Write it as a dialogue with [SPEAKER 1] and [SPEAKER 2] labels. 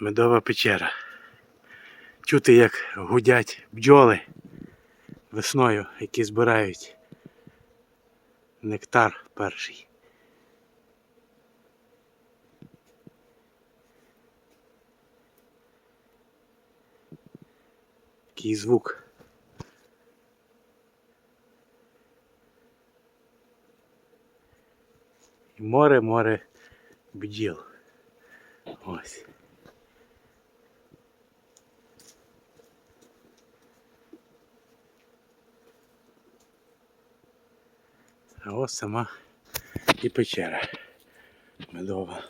[SPEAKER 1] Медова печера. Чути, як гудять бджоли весною, які збирають нектар перший. Такий звук. І море, море бджіл. Ось. А ось сама і печера медова.